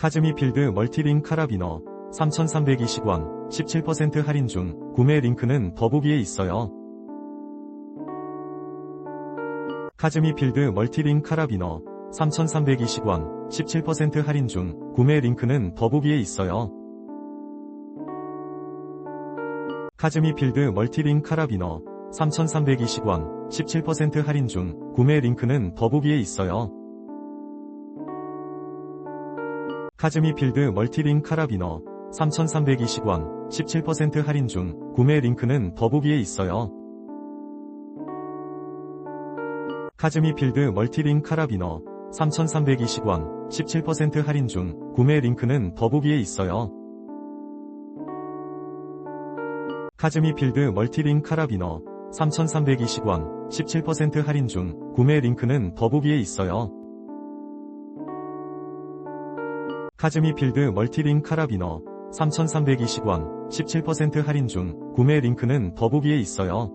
카즈미 필드 멀티링 카라비너 3,320원 17% 할인 중 구매 링크는 더보기에 있어요. 카즈미 필드 멀티링 카라비너 3,320원 17% 할인 중 구매 링크는 더보기에 있어요. 카즈미 필드 멀티링 카라비너 3,320원 17% 할인 중 구매 링크는 더보기에 있어요. 카즈미 필드 멀티링 카라비너 3,320원 17% 할인 중 구매 링크는 더보기에 있어요. 카즈미 필드 멀티링 카라비너 3,320원 17% 할인 중 구매 링크는 더보기에 있어요. 카즈미 필드 멀티링 카라비너 3,320원 17% 할인 중 구매 링크는 더보기에 있어요. 카즈미 필드 멀티링 카라비너 3,320원 17% 할인 중 구매 링크는 더보기에 있어요.